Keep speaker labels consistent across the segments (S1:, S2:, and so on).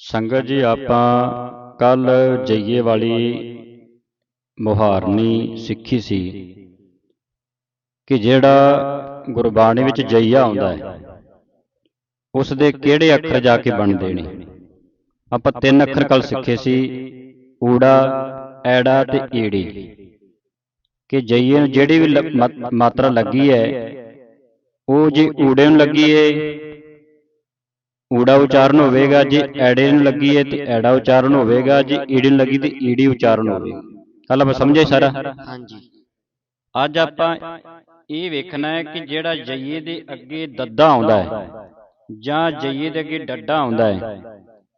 S1: ਸੰਗਤ ਜੀ ਆਪਾਂ ਕੱਲ ਜਈਏ ਵਾਲੀ ਮੁਹਾਰਨੀ ਸਿੱਖੀ ਸੀ ਕਿ ਜਿਹੜਾ ਗੁਰਬਾਣੀ ਵਿੱਚ ਜਈਆ ਆਉਂਦਾ ਹੈ ਉਸ ਦੇ ਕਿਹੜੇ ਅੱਖਰ ਜਾ ਕੇ ਬਣਦੇ ਨੇ? ਆਪਾਂ ਤਿੰਨ ਅੱਖਰ ਕੱਲ ਸਿੱਖੇ ਸੀ ਊੜਾ ਐੜਾ ਤੇ ਈੜੀ ਕਿ ਜਈਏ ਨੂੰ ਜਿਹੜੀ ਵੀ ਮਾਤਰਾ ਲੱਗੀ ਹੈ ਉਹ ਜੇ ਊੜੇ ਨੂੰ ਲੱਗੀ ਹੈ ਊੜਾ ਉਚਾਰਨ ਹੋਵੇਗਾ ਜੇ ਐੜੇ ਨੂੰ ਲੱਗੀ ਹੈ ਤੇ ਐੜਾ ਉਚਾਰਨ ਹੋਵੇਗਾ ਜੇ ਈੜੀ ਨੂੰ ਲੱਗੀ ਤੇ ਈੜੀ ਉਚਾਰਨ ਹੋਵੇਗਾ ਕੱਲ ਆਪਾਂ ਸਮਝੇ ਸਾਰਾ
S2: ਹਾਂਜੀ।
S1: ਅੱਜ ਆਪਾਂ ਇਹ ਵੇਖਣਾ ਹੈ ਕਿ ਜਿਹੜਾ ਜਈਏ ਦੇ ਅੱਗੇ ਦੱਦਾ ਆਉਂਦਾ ਹੈ ਜਾਂ ਜਈਏ ਦੇ ਅੱਗੇ ਡੱਡਾ ਆਉਂਦਾ ਹੈ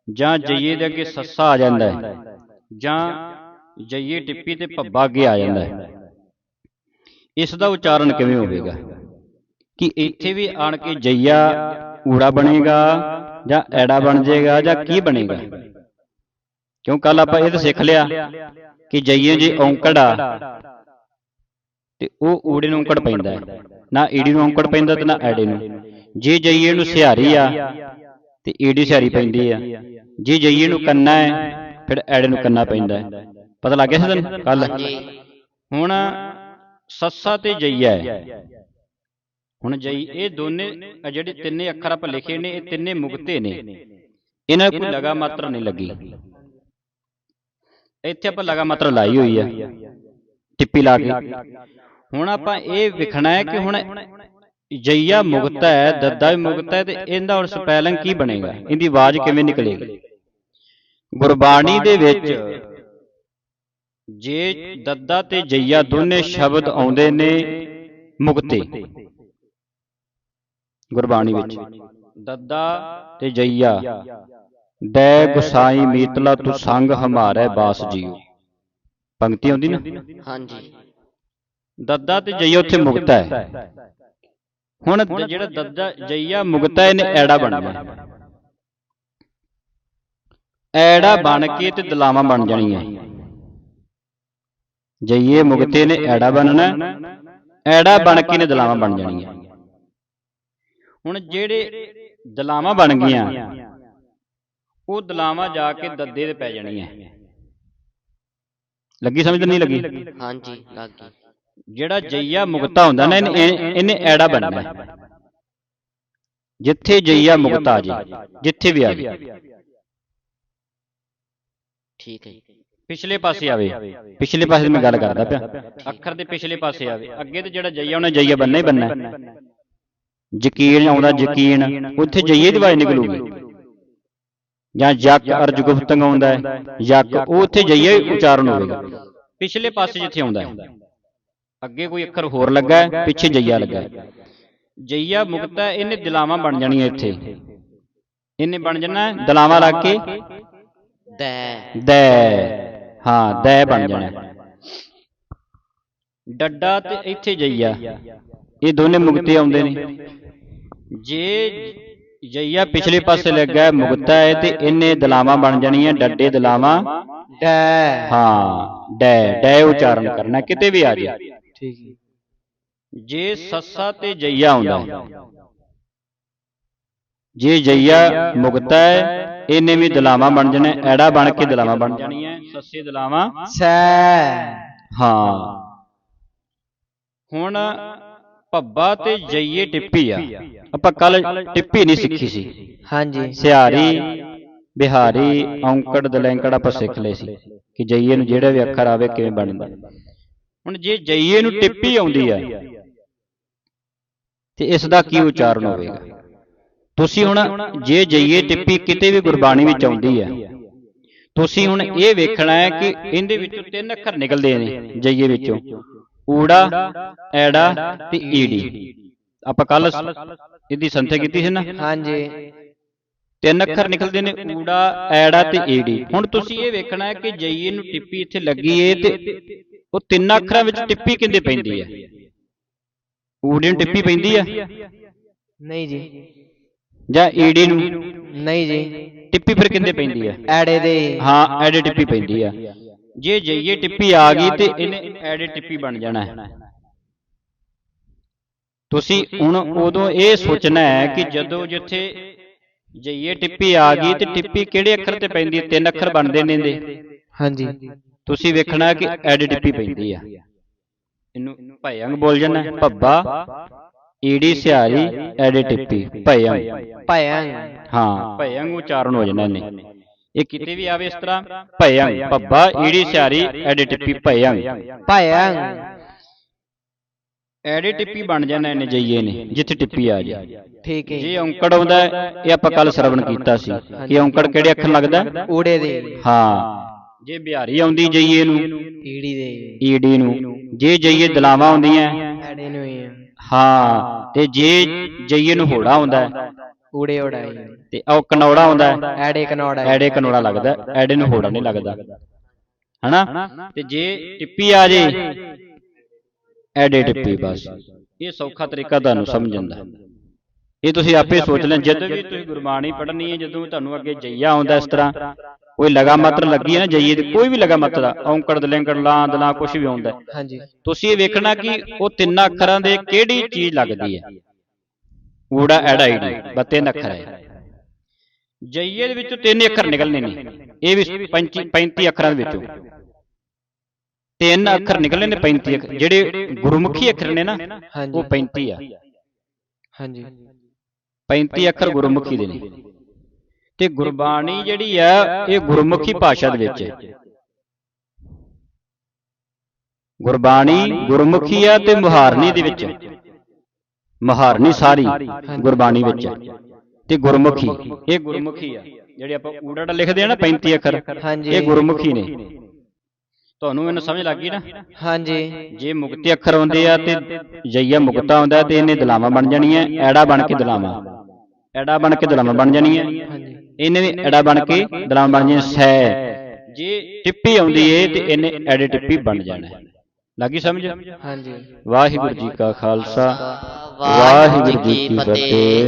S1: ਜਾਂ ਜਈਏ ਦੇ ਅੱਗੇ ਸੱਸਾ ਆ ਜਾਂਦਾ ਹੈ ਜਾਂ ਜਈਏ ਟਿੱਪੀ ਤੇ ਭੱਬਾ ਅੱਗੇ ਆ ਜਾਂਦਾ ਹੈ। ਇਸ ਦਾ ਉਚਾਰਨ ਕਿਵੇਂ ਹੋਵੇਗਾ? ਕਿ ਇੱਥੇ ਵੀ ਆਣ ਕੇ ਜਈਆ ਊੜਾ ਬਣੇਗਾ ਜਾਂ ਐੜਾ ਬਣ ਜਾਏਗਾ ਜਾਂ ਕੀ ਬਣੇਗਾ? ਕਿਉਂ ਕੱਲ ਆਪਾਂ ਇਹ ਤਾਂ ਸਿੱਖ ਲਿਆ ਕਿ ਜਈਏ ਜੇ ਔਂਕੜ ਆ ਤੇ ਉਹ ਊੜੇ ਨੂੰ ਔਂਕੜ ਪੈਂਦਾ ਹੈ। ਨਾ ਈੜੀ ਨੂੰ ਔਂਕੜ ਪੈਂਦਾ ਤੇ ਨਾ ਐੜੇ ਨੂੰ। ਜੇ ਜਈਏ ਨੂੰ ਸਿਹਾਰੀ ਆ ਤੇ ਈੜੀ ਸਿਹਾਰੀ ਪੈਂਦੀ ਆ। ਜੇ ਜਈਏ ਨੂੰ ਕੰਨਾ ਹੈ ਫਿਰ ਐੜੇ ਨੂੰ ਕੰਨਾ ਪੈਂਦਾ ਹੈ। ਪਤਾ ਲੱਗ ਗਿਆ ਸੀ ਕੱਲ ਹੁਣ ਸੱਸਾ ਤੇ ਜਈਆ ਹੈ। ਹੁਣ ਜਈ ਇਹ ਦੋਨੇ ਜਿਹੜੇ ਤਿੰਨੇ ਅੱਖਰ ਆਪਾਂ ਲਿਖੇ ਨੇ ਇਹ ਤਿੰਨੇ ਮੁਕਤੇ ਨੇ। ਇਹਨਾਂ ਕੋਈ ਲਗਾ ਮਾਤਰਾ ਨਹੀਂ ਲੱਗੀ। ਇੱਥੇ ਆਪਾਂ ਲਗਾ ਮਾਤਰਾ ਲਾਈ ਹੋਈ ਹੈ ਟਿੱਪੀ ਲਾ ਕੇ। ਹੁਣ ਆਪਾਂ ਇਹ ਵਿਖਣਾ ਹੈ ਕਿ ਹੁਣ ਜਈਆ ਮੁਕਤਾ ਹੈ ਦੱਦਾ ਵੀ ਮੁਕਤਾ ਹੈ ਤੇ ਇਹਦਾ ਹੁਣ ਸਪੈਲਿੰਗ ਕੀ ਬਣੇਗਾ? ਇਹਦੀ ਆਵਾਜ਼ ਕਿਵੇਂ ਨਿਕਲੇਗੀ? ਗੁਰਬਾਣੀ ਦੇ ਵਿੱਚ ਜੇ ਦੱਦਾ ਤੇ ਜਈਆ ਦੋਨੇ ਸ਼ਬਦ ਆਉਂਦੇ ਨੇ ਮੁਕਤੇ। ਗੁਰਬਾਣੀ ਵਿੱਚ। ਦੱਦਾ ਤੇ ਜਈਆ। ਦੈ ਗੁਸਾਈ ਮੀਤਲਾ ਤੂੰ ਸੰਗ ਹਮਾਰੇ ਬਾਸ ਜੀਓ ਪੰਕਤੀ ਆਉਂਦੀ ਨਾ?
S2: ਹਾਂਜੀ।
S1: ਦੱਦਾ ਤੇ ਜਈਆ ਉੱਥੇ ਮੁਕਤਾ ਹੈ। ਹੁਣ ਜਿਹੜਾ ਦੱਦਾ ਜਈਆ ਮੁਕਤਾ ਇਹਨੇ ਐੜਾ ਬਣਨਾ ਐੜਾ ਬਣ ਕੇ ਤੇ ਦਲਾਵਾਂ ਬਣ ਜਾਣੀਆਂ ਜਈਏ ਮੁਕਤੇ ਨੇ ਐੜਾ ਬਣਨਾ ਐੜਾ ਬਣ ਕੇ ਨੇ ਦਲਾਵਾਂ ਬਣ ਜਾਣੀਆਂ ਹੁਣ ਜਿਹੜੇ ਦਲਾਵਾਂ ਬਣ ਗਈਆਂ ਉਹ ਦਲਾਵਾਂ ਜਾ ਕੇ ਦੱਦੇ ਤੇ ਪੈ ਜਾਣੀਆਂ। ਲੱਗੀ ਸਮਝ ਨਹੀਂ ਲੱਗੀ?
S2: ਹਾਂਜੀ ਲੱਗ ਗਈ।
S1: ਜਿਹੜਾ ਜਈਆ ਮੁਕਤਾ ਹੁੰਦਾ ਨਾ ਇਹਨੇ ਇਹ- ਇਹਨੇ ਐੜਾ ਬਣਨਾ। ਜਿੱਥੇ ਜਈਆ ਮੁਕਤਾ ਆ ਜੇ ਜਿੱਥੇ ਵੀ ਆਵੇ
S2: ਠੀਕ ਹੈ ਜੀ।
S1: ਪਿਛਲੇ ਪਾਸੇ ਆਵੇ। ਪਿਛਲੇ ਪਾਸੇ ਦੀ ਮੈਂ ਗੱਲ ਕਰਦਾ ਪਿਆ। ਅੱਖਰ ਦੇ ਪਿਛਲੇ ਪਾਸੇ ਆਵੇ। ਅੱਗੇ ਤੇ ਜਿਹੜਾ ਜਈਆ ਉਹਨੇ ਜਈਆ ਬੰਨਾ ਹੀ ਬੰਨਾ ਹੈ। ਯਕੀਨ ਆਉਂਦਾ ਯਕੀਨ ਉੱਥੇ ਜਈਏ ਦੀ ਆਵਾਜ਼ ਨਿਕਲੂਗੀ। ਜਾਂ ਯਕ ਅਰਜ ਗੁਫਤੰਗ ਆਉਂਦਾ ਹੈ ਯਕ ਉਹ ਉੱਥੇ ਜਈਆ ਹੀ ਉਚਾਰਨ ਹੋਵੇਗਾ। ਪਿਛਲੇ ਪਾਸੇ ਜਿੱਥੇ ਆਉਂਦਾ ਹੈ। ਅੱਗੇ ਕੋਈ ਅੱਖਰ ਹੋਰ ਲੱਗਾ ਹੈ ਪਿੱਛੇ ਜਈਆ ਲੱਗਾ ਹੈ। ਜਈਆ ਮੁਕਤਾ ਹੈ, ਇਹਨੇ ਦਿਲਾਵਾਂ ਬਣ ਜਾਣੀਆਂ ਇੱਥੇ। ਇਹਨੇ ਬਣ ਜਾਣਾ ਹੈ ਦਿਲਾਵਾਂ ਲੱਗ ਕੇ।
S2: ਦੈ।
S1: ਦੈ। ਹਾਂ ਦੈ ਬਣ ਜਾਣਾ ਡੱਡਾ ਤੇ ਇੱਥੇ ਜਈਆ। ਇਹ ਦੋਨੇ ਮੁਕਤੇ ਆਉਂਦੇ ਨੇ। ਜੇ ਜਈਆ ਪਿਛਲੇ ਪਾਸੇ ਲੱਗਾ ਮੁਕਤਾ ਹੈ ਤੇ ਇਹਨੇ ਦਲਾਵਾਂ ਬਣ ਜਾਣੀਆਂ ਡੱਡੇ ਦਲਾਵਾਂ।
S2: ਡੈ।
S1: ਹਾਂ ਡੈ ਡੈ ਉਚਾਰਨ ਕਰਨਾ ਕਿਤੇ ਵੀ ਆ ਜਾ
S2: ਠੀਕ ਹੈ।
S1: ਜੇ ਸੱਸਾ ਤੇ ਜਈਆ ਆਉਂਦਾ। ਜੇ ਜਈਆ ਮੁਕਤਾ ਹੈ ਇਹਨੇ ਵੀ ਦਲਾਵਾਂ ਬਣ ਜਾਣਾ ਐੜਾ ਬਣ ਕੇ ਦਲਾਵਾਂ ਬਣ ਜਾਣੀਆਂ ਸੱਸੇ ਦਲਾਵਾਂ।
S2: ਸੈ।
S1: ਹਾਂ। ਹੁਣ ਭੱਬਾ ਤੇ ਜਈਏ ਟਿੱਪੀ ਆ। ਆਪਾਂ ਕੱਲ ਟਿੱਪੀ ਨਹੀਂ ਸਿੱਖੀ ਸੀ।
S2: ਹਾਂਜੀ।
S1: ਸਿਹਾਰੀ ਬਿਹਾਰੀ ਔਂਕੜ ਦਲੈਂਕੜ ਆਪਾਂ ਸਿੱਖ ਲਏ ਸੀ ਕਿ ਜਈਏ ਨੂੰ ਜਿਹੜਾ ਵੀ ਅੱਖਰ ਆਵੇ ਕਿਵੇਂ ਬਣਦਾ। ਹੁਣ ਜੇ ਜਈਏ ਨੂੰ ਟਿੱਪੀ ਆਉਂਦੀ ਆ ਤੇ ਇਸ ਦਾ ਕੀ ਉਚਾਰਨ ਹੋਵੇਗਾ? ਤੁਸੀਂ ਹੁਣ ਜੇ ਜਈਏ ਟਿੱਪੀ ਕਿਤੇ ਵੀ ਗੁਰਬਾਣੀ ਵਿੱਚ ਆਉਂਦੀ ਹੈ ਤੁਸੀਂ ਹੁਣ ਇਹ ਵੇਖਣਾ ਹੈ ਕਿ ਇਹਦੇ ਵਿੱਚੋਂ ਤਿੰਨ ਅੱਖਰ ਨਿਕਲਦੇ ਨੇ ਜਈਏ ਵਿੱਚੋਂ। ਊੜਾ ਐੜਾ ਤੇ ਈੜੀ। ਆਪਾਂ ਕੱਲ ਇਹਦੀ ਸੰਥਿਆ ਕੀਤੀ ਸੀ ਨਾ?
S2: ਹਾਂਜੀ।
S1: ਤਿੰਨ ਅੱਖਰ ਨਿਕਲਦੇ ਨੇ ਊੜਾ ਐੜਾ ਤੇ ਈੜੀ। ਹੁਣ ਤੁਸੀਂ ਇਹ ਵੇਖਣਾ ਹੈ ਕਿ ਜਈਏ ਨੂੰ ਟਿੱਪੀ ਇੱਥੇ ਲੱਗੀ ਏ ਤੇ ਉਹ ਤਿੰਨ ਅੱਖਰਾਂ ਵਿੱਚ ਟਿੱਪੀ ਕਿੰਦੇ ਪੈਂਦੀ ਹੈ? ਊੜੇ ਨੂੰ ਟਿੱਪੀ ਪੈਂਦੀ ਆ
S2: ਨਹੀਂ ਜੀ।
S1: ਜਾਂ। ਈੜੀ ਨੂੰ?
S2: ਨਹੀਂ ਜੀ।
S1: ਟਿੱਪੀ ਫਿਰ ਕਿੰਦੇ ਪੈਂਦੀ ਆ
S2: ਐੜੇ ਦੇ।
S1: ਹਾਂ ਐੜੇ ਟਿੱਪੀ ਪੈਂਦੀ ਆ ਜੇ ਜਈਏ ਟਿੱਪੀ ਆ ਗਈ ਤੇ ਇਹਨੇ ਐੜੇ ਟਿੱਪੀ ਬਣ ਜਾਣਾ ਹੈ। ਤੁਸੀਂ ਹੁਣ ਉਦੋਂ ਇਹ ਸੋਚਣਾ ਹੈ ਕਿ ਜਦੋਂ ਜਿੱਥੇ ਜਈਏ ਟਿੱਪੀ ਆ ਗਈ ਤੇ ਟਿੱਪੀ ਕਿਹੜੇ ਅੱਖਰ ਤੇ ਪੈਂਦੀ ਹੈ? ਤਿੰਨ ਅੱਖਰ ਬਣਦੇ ਨੇ ਇਹਦੇ।
S2: ਹਾਂਜੀ।
S1: ਤੁਸੀਂ ਵੇਖਣਾ ਕਿ ਐਡ ਟਿੱਪੀ ਪੈਂਦੀ ਆ। ਇਹਨੂੰ ਭਯੰਗ ਬੋਲ ਜਨਾ ਭੱਬਾ ਈੜੀ ਸਿਹਾਰੀ ਐਡ ਟਿੱਪੀ ਭਯੰਗ
S2: ਭਯੰਗ
S1: ਹਾਂ ਭਯੰਗ ਉਚਾਰਨ ਹੋ ਜਾਣਾ ਇਹਨੇ। ਇਹ ਕਿਤੇ ਵੀ ਆਵੇ ਇਸ ਤਰ੍ਹਾਂ ਭਯੰਗ ਭੱਬਾ ਈੜੀ ਸਿਹਾਰੀ ਐਡ ਟਿੱਪੀ ਭਯੰਗ
S2: ਭਯੰਗ
S1: ਐਡੇ ਟਿੱਪੀ ਬਣ ਜਾਣਾ ਇਹਨੇ ਜਈਏ ਨੇ ਜਿੱਥੇ ਟਿੱਪੀ ਆ ਜਾ।
S2: ਠੀਕ ਹੈ
S1: ਜੇ ਔਂਕੜ ਆਉਂਦਾ ਇਹ ਆਪਾਂ ਕੱਲ ਸਰਵਣ ਕੀਤਾ ਸੀ। ਕਿ ਔਂਕੜ ਕਿਹੜੇ ਅੱਖਰ ਲੱਗਦਾ? ਹੈ?
S2: ਊੜੇ ਦੇ।
S1: ਹਾਂ। ਜੇ ਬਿਹਾਰੀ ਆਉਂਦੀ ਜਈਏ ਨੂੰ
S2: ਈੜੀ ਦੇ।
S1: ਈਡੀ ਨੂੰ ਜੇ ਜਈਏ ਦਲਾਵਾਂ ਆਉਂਦੀਆਂ
S2: ਐੜੇ ਨੂੰ ਹੀ
S1: ਤੇ ਜੇ ਜਈਏ ਨੂੰ ਹੋੜਾ ਆਉਂਦਾ
S2: ਊੜੇ ਉਡਾਈ
S1: ਤੇ ਉਹ ਕਨੌੜਾ ਆਉਂਦਾ ਹੈ,
S2: ਐੜੇ ਕਨੌੜਾ।
S1: ਐੜੇ ਕਨੌੜਾ ਲੱਗਦਾ ਹੈ, ਐੜੇ ਨੂੰ ਹੋੜਾ ਨਹੀਂ ਲੱਗਦਾ। ਹਨਾ? ਤੇ ਜੇ ਟਿੱਪੀ ਆ ਜੇ ਐਡੇ ਟਿੱਪੀ ਬਸ। ਇਹ ਸੌਖਾ ਤਰੀਕਾ ਤੁਹਾਨੂੰ ਸਮਝਣ ਦਾ ਇਹ ਤੁਸੀਂ ਆਪੇ ਸੋਚ ਲੈਣ ਜਦੋਂ ਵੀ ਤੁਸੀਂ ਗੁਰਬਾਣੀ ਪੜ੍ਹਨੀ ਹੈ ਜਦੋਂ ਤੁਹਾਨੂੰ ਅੱਗੇ ਜਈਆ ਆਉਂਦਾ ਇਸ ਤਰ੍ਹਾਂ ਕੋਈ ਲਗਾ ਮਾਤਰ ਲੱਗੀ ਹੈ ਨਾ ਜਈਏ ਦੀ ਕੋਈ ਵੀ ਲਗਾ ਮਾਤਰ ਆ ਔਂਕੜ ਦਲੈਂਕੜ ਲਾਂ ਦਲਾਂ ਕੁਝ ਵੀ ਆਉਂਦਾ ਹੈ।
S2: ਹਾਂਜੀ।
S1: ਤੁਸੀਂ ਇਹ ਵੇਖਣਾ ਕਿ ਉਹ ਤਿੰਨ ਅੱਖਰਾਂ ਦੇ ਕਿਹੜੀ ਚੀਜ਼ ਲੱਗਦੀ ਹੈ? ਊੜਾ ਐੜਾ ਈੜੀ ਬਸ ਤਿੰਨ ਅੱਖਰ ਹੈ। ਜਈਏ ਦੇ ਵਿੱਚੋਂ ਤਿੰਨ ਅੱਖਰ ਨਿਕਲਨੇ ਨੇ। ਇਹ ਵੀ 35 35 ਅੱਖਰਾਂ ਦੇ ਵਿੱਚੋਂ। ਤਿੰਨ ਅੱਖਰ ਨਿਕਲਨੇ ਨੇ 35 ਅੱਖਰ। ਜਿਹੜੇ ਗੁਰਮੁਖੀ ਅੱਖਰ ਨੇ ਨਾ ਉਹ 35 ਆ।
S2: ਹਾਂਜੀ।
S1: 35 ਅੱਖਰ ਗੁਰਮੁਖੀ ਦੇ ਨੇ। ਤੇ ਗੁਰਬਾਣੀ ਜਿਹੜੀ ਆ ਇਹ ਗੁਰਮੁਖੀ ਭਾਸ਼ਾ ਦੇ ਵਿੱਚ ਹੈ। ਗੁਰਬਾਣੀ ਗੁਰਮੁਖੀ ਆ ਤੇ ਮੁਹਾਰਨੀ ਦੇ ਵਿੱਚ ਹੈ। ਮੁਹਾਰਨੀ ਸਾਰੀ ਗੁਰਬਾਣੀ ਵਿੱਚ ਹੈ। ਤੇ ਗੁਰਮੁਖੀ। ਇਹ ਗੁਰਮੁਖੀ ਆ। ਜਿਹੜੇ ਆਪਾਂ ਊੜੜ ਲਿਖਦੇ ਆ ਨਾ 35 ਅੱਖਰ। ਇਹ ਗੁਰਮੁਖੀ ਨੇ। ਤੁਹਾਨੂੰ ਇਹਨੂੰ ਸਮਝ ਲੱਗ ਗਈ ਨਾ?
S2: ਹਾਂਜੀ।
S1: ਜੇ ਮੁਕਤੀ ਅੱਖਰ ਆਉਂਦੇ ਆ ਤੇ ਜਈਆ ਮੁਕਤਾ ਆਉਂਦਾ ਤੇ ਇਹਨੇ ਦਲਾਵਾਂ ਬਣ ਜਾਣੀਆਂ ਐੜਾ ਬਣ ਕੇ ਦਲਾਵਾਂ। ਐੜਾ ਬਣ ਕੇ ਦਲਾਵਾਂ ਬਣ ਜਾਣੀਆਂ।
S2: ਹਾਂਜੀ।
S1: ਇਹਨੇ ਵੀ ਐੜਾ ਬਣ ਕੇ ਦਲਾਵਾਂ ਬਣ ਜਾਣੀਆਂ। ਸੈ। ਜੇ ਟਿੱਪੀ ਆਉਂਦੀ ਏ ਤੇ ਇਹਨੇ ਐੜੇ ਟਿੱਪੀ ਬਣ ਜਾਣਾ। ਹੈ। ਲੱਗੀ ਸਮਝ?
S2: ਹਾਂਜੀ।
S1: ਵਾਹਿਗੁਰੂ ਜੀ ਕਾ ਖਾਲਸਾ। ਵਾਹਿਗੁਰੂ ਜੀ ਕੀ ਫਤਿਹ।